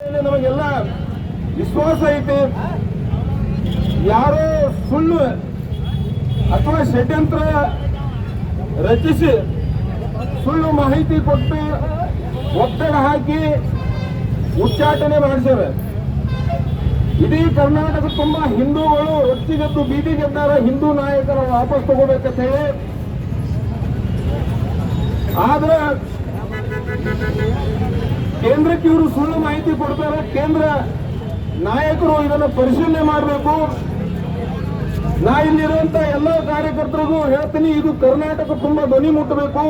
ನಮಗೆಲ್ಲ ವಿಶ್ವಾಸ ಐತಿ. ಯಾರೋ ಸುಳ್ಳು ಅಥವಾ ಷಡ್ಯಂತ್ರ ರಚಿಸಿ ಸುಳ್ಳು ಮಾಹಿತಿ ಕೊಟ್ಟು ಒತ್ತಡ ಹಾಕಿ ಉಚ್ಚಾಟನೆ ಮಾಡಿಸ್ಯಾರ ಇಡೀ ಕರ್ನಾಟಕ ತುಂಬಾ ಹಿಂದೂಗಳು ಒತ್ತಿಗೆದ್ದು ಬೀದಿಗೆದ್ದಾರ ಹಿಂದೂ ನಾಯಕರ ವಾಪಸ್ ತಗೋಬೇಕಂತ ಹೇಳಿ. ಆದ್ರೆ ಕೇಂದ್ರಕ್ಕೆ ಇವರು ಸುಳ್ಳು ಮಾಹಿತಿ ಕೊಡ್ತಾರೆ, ಕೇಂದ್ರ ನಾಯಕರು ಇದನ್ನು ಪರಿಶೀಲನೆ ಮಾಡಬೇಕು. ನಾ ಇಲ್ಲಿರುವಂತ ಎಲ್ಲ ಕಾರ್ಯಕರ್ತರಿಗೂ ಹೇಳ್ತೀನಿ, ಇದು ಕರ್ನಾಟಕ ತುಂಬಾ ಧ್ವನಿ ಮುಟ್ಟಬೇಕು.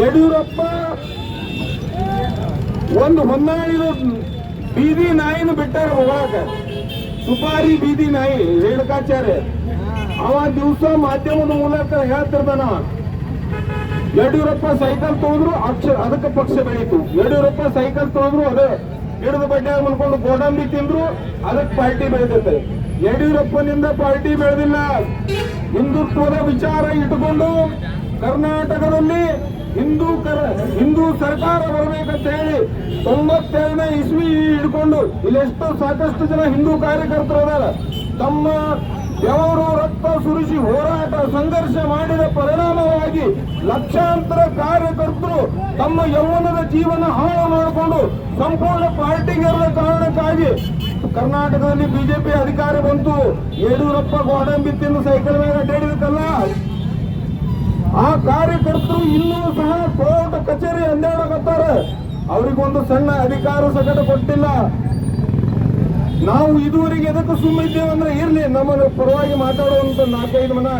ಯಡಿಯೂರಪ್ಪ ಒಂದು ಹೊನ್ನಾಳಿದ ಬೀದಿ ನಾಯಿನ ಬಿಟ್ಟಾರ ಹೋಗಾಕ. ಸುಪಾರಿ ಬೀದಿ ನಾಯಿ, ರೇಣುಕಾಚಾರ್ಯ. ಅವ ದಿವಸ ಮಾಧ್ಯಮದ ಮೂಲಕ ಹೇಳ್ತಿರ್ತಾನ. ಯಡಿಯೂರಪ್ಪ ಸೈಕಲ್ ತೋದ್ರು ಅಕ್ಷ, ಅದಕ್ಕೆ ಪಕ್ಷ ಬೆಳೀತು. ಯಡಿಯೂರಪ್ಪ ಸೈಕಲ್ ತೋದ್ರು ಅದೇ ಗಿಡದ ಬಡ್ಡೆ ಮಲ್ಕೊಂಡು ಗೋಡಂಬಿ ತಿಂದ್ರು, ಅದಕ್ಕೆ ಪಾರ್ಟಿ ಬೆಳೆದೈತೆ ಯಡಿಯೂರಪ್ಪನಿಂದ ಪಾರ್ಟಿ ಬೆಳೆದಿಲ್ಲ. ಹಿಂದುತ್ವದ ವಿಚಾರ ಇಟ್ಟುಕೊಂಡು ಕರ್ನಾಟಕದಲ್ಲಿ ಹಿಂದೂ ಕರ, ಹಿಂದೂ ಸರ್ಕಾರ ಬರಬೇಕಂತ ಹೇಳಿ ತೊಂಬತ್ತೇಳನೇ ಇಸ್ವಿ ಹಿಡ್ಕೊಂಡು, ಇಲ್ಲೆಷ್ಟೋ ಸಾಕಷ್ಟು ಜನ ಹಿಂದೂ ಕಾರ್ಯಕರ್ತರು ಅದಾರ. ತಮ್ಮ ಬೆವರು ರಕ್ತ ಸುರಿಸಿ ಹೋರಾಟ ಸಂಘರ್ಷ ಮಾಡಿದ ಪರಿಣಾಮವಾಗಿ ಲಕ್ಷಾಂತರ ಕಾರ್ಯಕರ್ತರು ತಮ್ಮ ಯೌವನದ ಜೀವನ ಹಾಳು ಮಾಡಿಕೊಂಡು ಸಂಪೂರ್ಣ ಪಾರ್ಟಿಗರ ಕಾರಣಕ್ಕಾಗಿ ಕರ್ನಾಟಕದಲ್ಲಿ ಬಿಜೆಪಿ ಅಧಿಕಾರ ಬಂತು. ಯಡಿಯೂರಪ್ಪ ಗೋಡಂಬಿ ತಿಂದು ಸೈಕಲ್ ಮೇಲೆ ಅಡ್ಡಾಡಿದಕ್ಕಲ್ಲ? ಆ ಕಾರ್ಯಕರ್ತರು ಇನ್ನೂ ಸಹ ಕೋರ್ಟ್ ಕಚೇರಿ ಅಂದಾಡಕತ್ತಾರೆ ಅವರಿಗೊಂದು ಸಣ್ಣ ಅಧಿಕಾರ ಸಕಟ ಕೊಟ್ಟಿಲ್ಲ. ನಾವು ಇದುವರೆಗೆ ಎದಕ್ಕೆ ಸುಮ್ಮಿದ್ದೇವೆ ಅಂದ್ರೆ ಇರ್ಲಿ, ನಮ್ಮನ್ನು ಪರವಾಗಿ ಮಾತಾಡುವಂತ ನಾಲ್ಕೈದು ಮನ,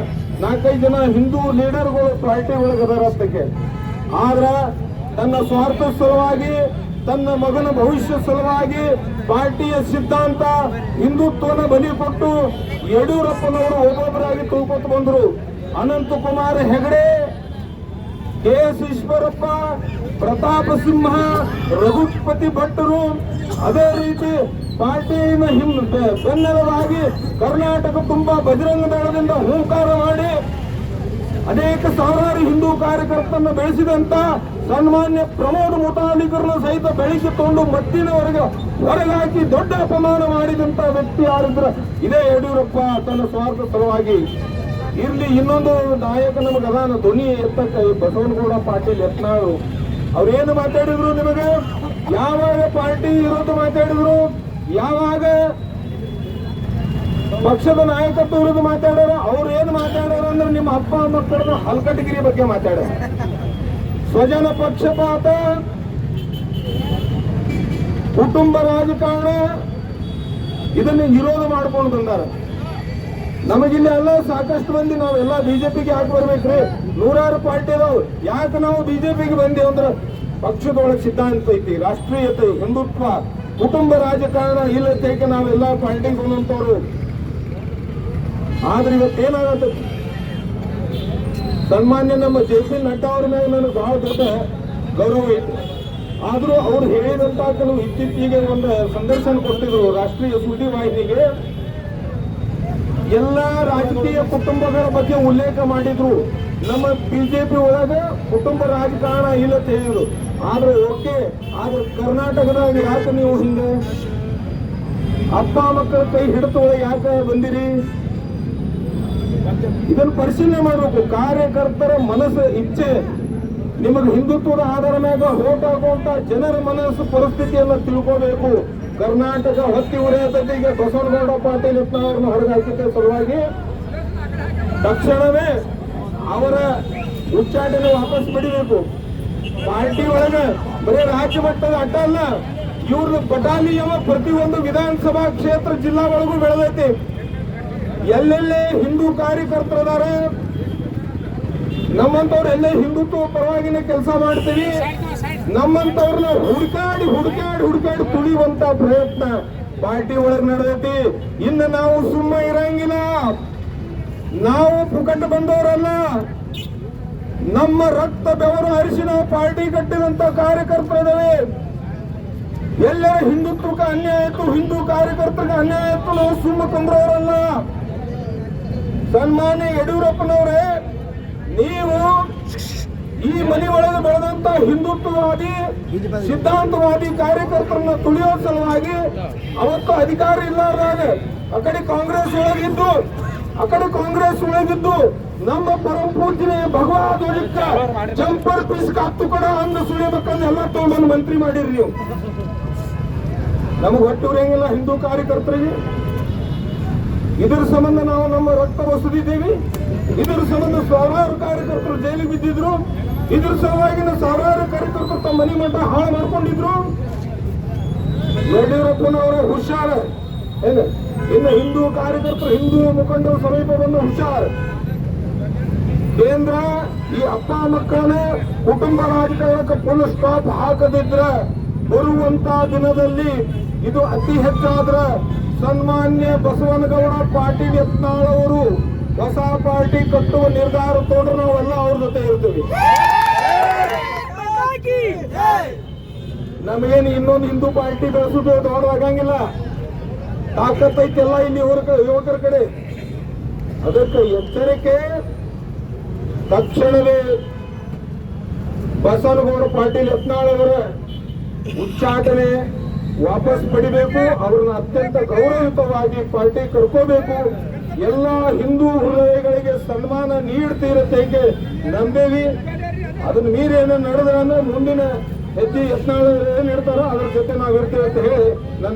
ನಾಲ್ಕೈದು ಜನ ಹಿಂದೂ ಲೀಡರ್ಗಳು ಪಾರ್ಟಿ ಒಳಗೆ ಅದರ ಅದಕ್ಕೆ ಆದ್ರ ತನ್ನ ಸ್ವಾರ್ಥ ಸಲುವಾಗಿ, ತನ್ನ ಮಗನ ಭವಿಷ್ಯ ಸಲುವಾಗಿ ಪಾರ್ಟಿಯ ಸಿದ್ಧಾಂತ, ಹಿಂದುತ್ವನ ಬಲಿ ಕೊಟ್ಟು ಯಡಿಯೂರಪ್ಪನವರು ಒಬ್ಬೊಬ್ಬರಾಗಿ ತಿಳ್ಕೊತ ಬಂದರು. ಅನಂತಕುಮಾರ್ ಹೆಗಡೆ ಕೆ ಈಶ್ವರಪ್ಪ ಪ್ರತಾಪ ಸಿಂಹ, ರಘುಪತಿ ಭಟ್ಟರು ಅದೇ ರೀತಿ ಪಾರ್ಟಿಯಿಂದ ಹಿಂ ಬೆ- ಬೆನ್ನೆಲುಬಾಗಿ ಕರ್ನಾಟಕ ತುಂಬಾ ಬಜರಂಗ ದಳದಿಂದ ಹೂಂಕಾರ ಮಾಡಿ ಅನೇಕ ಸಾವಿರಾರು ಹಿಂದೂ ಕಾರ್ಯಕರ್ತರನ್ನು ಬೆಳೆಸಿದಂತ ಸನ್ಮಾನ್ಯ ಪ್ರಮೋದ್ ಮುತಾಲಿಕರನ್ನು ಸಹಿತ ಬೆಳೆಸಿಕೊಂಡು ಮತ್ತಿನವರೆಗೆ ಹೊರಗಾಕಿ ದೊಡ್ಡ ಅಪಮಾನ ಮಾಡಿದಂತ ವ್ಯಕ್ತಿ ಯಾರಿದ್ರ ಇದೇ ಯಡಿಯೂರಪ್ಪ ತನ್ನ ಸ್ವಾರ್ಥ ಸಲುವಾಗಿ ಇರ್ಲಿ ಇನ್ನೊಂದು ನಾಯಕ ನಮಗೆ ಅದಾನ ಧ್ವನಿ ಎತ್ತಕ್ಕ ಬಸವನಗೌಡ ಪಾಟೀಲ್ ಯತ್ನಾಳು. ಅವ್ರೇನು ಮಾತಾಡಿದ್ರು ನಿಮಗೆ? ಯಾವಾಗ ಪಾರ್ಟಿ ಇರೋದು ಮಾತಾಡಿದ್ರು? ಯಾವಾಗ ಪಕ್ಷದ ನಾಯಕತ್ವ ವಿರುದ್ಧ ಮಾತಾಡೋರು ಅವ್ರು ಏನು ಮಾತಾಡೋರು ಅಂದ್ರೆ ನಿಮ್ಮ ಅಪ್ಪ ಮಕ್ಕಳ ಹಲ್ಕಟಗಿರಿ ಬಗ್ಗೆ ಮಾತಾಡ ಸ್ವಜನ ಪಕ್ಷಪಾತ, ಕುಟುಂಬ ರಾಜಕಾರಣ, ಇದನ್ನ ವಿರೋಧ ಮಾಡ್ಕೊಂಡು ಬಂದಾರ. ನಮಗಿಲ್ಲಿ ಎಲ್ಲ ಸಾಕಷ್ಟು ಮಂದಿ ನಾವೆಲ್ಲ ಬಿಜೆಪಿಗೆ ಯಾಕೆ ಬರ್ಬೇಕ್ರಿ. ನೂರಾರು ಪಾರ್ಟಿ ಅದಾವ. ಯಾಕೆ ನಾವು ಬಿಜೆಪಿಗೆ ಬಂದೇವು ಅಂದ್ರೆ ಪಕ್ಷದೊಳಗೆ ಸಿದ್ಧಾಂತ ಐತಿ, ರಾಷ್ಟ್ರೀಯತೆ, ಹಿಂದುತ್ವ, ಕುಟುಂಬ ರಾಜಕಾರಣ ಇಲ್ಲತೇಕೆ ನಾವೆಲ್ಲ ಪಾರ್ಟಿಗೆ ಬಂದಂತವ್ರು ಆದ್ರೆ ಇವತ್ತೇನಾಗತ್ತೆ ಸನ್ಮಾನ್ಯ ನಮ್ಮ ಜೆ ಪಿ ನಡ್ಡಾ ಅವ್ರ ಮೇಲೆ ನನಗೆ ಬಹಳ ದೊಡ್ಡ ಗೌರವ ಐತಿ. ಆದ್ರೂ ಅವ್ರು ಹೇಳಿದಂತ ಕೆಲವು ಇತ್ತೀಚೆಗೆ ಒಂದು ಸಂದರ್ಶನ ಕೊಟ್ಟಿದ್ರು ರಾಷ್ಟ್ರೀಯ ಸುದ್ದಿ ವಾಹಿನಿಗೆ ಎಲ್ಲ ರಾಜಕೀಯ ಕುಟುಂಬಗಳ ಬಗ್ಗೆ ಉಲ್ಲೇಖ ಮಾಡಿದ್ರು. ನಮ್ಮ ಬಿಜೆಪಿ ಒಳಗ ಕುಟುಂಬ ರಾಜಕಾರಣ ಇಲ್ಲ ಅಂತ ಆದ್ರೆ ಓಕೆ, ಆದ್ರೆ ಕರ್ನಾಟಕದಾಗ ಯಾಕೆ ನೀವು ಹಿಂದೆ? ಅಪ್ಪ ಮಕ್ಕಳ ಕೈ ಹಿಡಿತ ಯಾಕ ಯಾಕೆ ಬಂದಿರಿ? ಇದನ್ನು ಪರಿಶೀಲನೆ ಮಾಡಬೇಕು. ಕಾರ್ಯಕರ್ತರ ಮನಸ್ಸು, ಇಚ್ಛೆ, ನಿಮಗೆ ಹಿಂದುತ್ವದ ಆಧಾರ ಮ್ಯಾಗ ಹೋಟ್ ಹಾಕುವಂತ ಜನರ ಮನಸ್ಸು, ಪರಿಸ್ಥಿತಿಯನ್ನು ತಿಳ್ಕೋಬೇಕು. ಕರ್ನಾಟಕ ಹೊತ್ತಿ ಈಗ ಬಸವನಗೌಡ ಪಾಟೀಲ್ ಯತ್ನಾಳ್ ಹೊರಗೆ ಹಾಕಿದ್ದ ಸಲುವಾಗಿ ತಕ್ಷಣವೇ ಅವರ ಉಚ್ಚಾಟನೆ ವಾಪಸ್ ಪಡಿಬೇಕು. ಪಾರ್ಟಿ ಒಳಗೆ ಬರೀ ರಾಜ್ಯ ಮಟ್ಟದ ಅಡ್ಡ ಅಲ್ಲ ಇವ್ರದ್ದು ಬಟಾಲಿಯವ ಪ್ರತಿಯೊಂದು ವಿಧಾನಸಭಾ ಕ್ಷೇತ್ರ ಜಿಲ್ಲಾ ಒಳಗೂ ಬೆಳೆದೈತಿ. ಎಲ್ಲೆಲ್ಲೇ ಹಿಂದೂ ಕಾರ್ಯಕರ್ತರದಾರ ನಮ್ಮಂತವ್ರು ಎಲ್ಲೇ ಹಿಂದುತ್ವ ಪರವಾಗಿನ ಕೆಲಸ ಮಾಡ್ತೀವಿ. ನಮ್ಮಂತವ್ರನ್ನ ಹುಡುಕಾಡಿ ಹುಡುಕಾಡಿ ಹುಡುಕಾಡಿ ತುಳಿಯುವಂತ ಪ್ರಯತ್ನ ಪಾರ್ಟಿ ಒಳಗ್ ನಡೆದೈತಿ. ಇನ್ನು ನಾವು ಸುಮ್ಮ ಇರಂಗಿಲ್ಲ. ನಾವು ಪುಕಟ ಬಂದವರಲ್ಲ. ನಮ್ಮ ರಕ್ತ ಬೆವರು ಹರಿಸಿ ನಾವು ಪಾರ್ಟಿ ಕಟ್ಟಿದಂತ ಕಾರ್ಯಕರ್ತರಿದ್ದಾವೆ ಎಲ್ಲರ ಹಿಂದುತ್ವಕ್ಕೆ ಅನ್ಯಾಯ ಆಯ್ತು ಹಿಂದೂ ಕಾರ್ಯಕರ್ತರಿಗೆ ಅನ್ಯಾಯ ಆಯ್ತು ನಾವು ಸುಮ್ಮ ತಂದ್ರವರಲ್ಲ ಸನ್ಮಾನ್ಯ ಯಡಿಯೂರಪ್ಪನವರೇ, ನೀವು ಈ ಮನೆ ಒಳಗೆ ಬೆಳೆದಂತ ಹಿಂದುತ್ವವಾದಿ, ಸಿದ್ಧಾಂತವಾದಿ ಕಾರ್ಯಕರ್ತರನ್ನ ತುಳಿಯೋ ಸಲುವಾಗಿ ಅವತ್ತು ಅಧಿಕಾರ ಇಲ್ಲಾರ್ದಾಗ ಆ ಕಡೆ ಕಾಂಗ್ರೆಸ್ ಒಳಗಿದ್ದು, ಆ ಕಡೆ ಕಾಂಗ್ರೆಸ್ ಒಳಗಿದ್ದು ನಮ್ಮ ಪರಮ ಭಗವಾನ್ ಭಗವಾ ಧ್ವಜಕ್ಕ ಜಂಪರ್ ಪೀಸ್ ಹತ್ತು ಕೊಡ ಅಂದ ಸುಳಿಬೇಕಂದ್ರೆ ಎಲ್ಲ ತಗೊಂಡು ಮಂತ್ರಿ ಮಾಡಿರಿ ನೀವು. ನಮಗೆ ಹೊಟ್ಟೂರಂಗಿಲ್ಲ ಹಿಂದೂ ಕಾರ್ಯಕರ್ತರಿಗೆ. ಇದರ ಸಂಬಂಧ ನಾವು ನಮ್ಮ ರಕ್ತ ಬಸುದಿದ್ದೇವೆ ಇದರ ಸಂಬಂಧ ಸಾವಿರಾರು ಕಾರ್ಯಕರ್ತರು ಜೈಲಿಗೆ ಬಿದ್ದಿದ್ರು. ಇದ್ರ ಸಲುವಾಗಿನ ಸಾವಿರಾರು ಕಾರ್ಯಕರ್ತರು ತಮ್ಮ ಮನೆ ಮಠ ಹಾಳು ಮಾಡ್ಕೊಂಡಿದ್ರು. ಯಡಿಯೂರಪ್ಪನವರ ಹುಷಾರ. ಏನು? ಇನ್ನು ಹಿಂದೂ ಕಾರ್ಯಕರ್ತರು, ಹಿಂದೂ ಮುಖಂಡರು ಸಮೀಪ ಬಂದು ಹುಷಾರ್. ಕೇಂದ್ರ, ಈ ಅಪ್ಪ ಮಕ್ಕಳನ್ನ ಕುಟುಂಬ ರಾಜಕಾರಣಕ್ಕೆ ಫುಲ್ ಸ್ಟಾಪ್ ಹಾಕದಿದ್ರ ಬರುವಂತ ದಿನದಲ್ಲಿ ಇದು ಅತಿ ಹೆಚ್ಚಾದ್ರ ಸನ್ಮಾನ್ಯ ಬಸವನಗೌಡ ಪಾಟೀಲ್ ಯತ್ನಾಳ್ ಅವರು ಹೊಸ ಪಾರ್ಟಿ ಕಟ್ಟುವ ನಿರ್ಧಾರ ತಗೊಂಡ್ರೆ ನಾವೆಲ್ಲ ಅವ್ರ ಜೊತೆ ಇರ್ತೀವಿ. ನಮಗೇನು ಇನ್ನೊಂದು ಹಿಂದೂ ಪಾರ್ಟಿ ಬೆಳೆಸೋದು ದೊಡ್ಡದಾಗಂಗಿಲ್ಲ ತಾಕತ್ತೈತೆಲ್ಲ ಇಲ್ಲಿ ಯುವಕ ಯುವಕರ ಕಡೆ. ಅದಕ್ಕೆ ಎಚ್ಚರಿಕೆ, ತಕ್ಷಣವೇ ಬಸವನಗೌಡ ಪಾಟೀಲ್ ಯತ್ನಾಳ್ ಅವರ ಉಚ್ಚಾಟನೆ ವಾಪಸ್ ಪಡಿಬೇಕು. ಅವ್ರನ್ನ ಅತ್ಯಂತ ಗೌರವಯುತವಾಗಿ ಪಾರ್ಟಿ ಕರ್ಕೋಬೇಕು. ಎಲ್ಲ ಹಿಂದೂ ಹೃದಯಗಳಿಗೆ ಸನ್ಮಾನ ನೀಡ್ತಿರತ್ತೆ ನಂಬೇವಿ. ಅದನ್ನ ಮೀರಿ ಏನೋ ನಡೆದ್ರೆ ಮುಂದಿನ ಹೆಜ್ಜೆ ಯತ್ನಾಳ್ ಏನ್ ಹೇಳ್ತಾರೋ ಅದ್ರ ಜೊತೆ ನಾವಿರ್ತೀವಿ ಅಂತ ಹೇಳಿ ನನ್ನ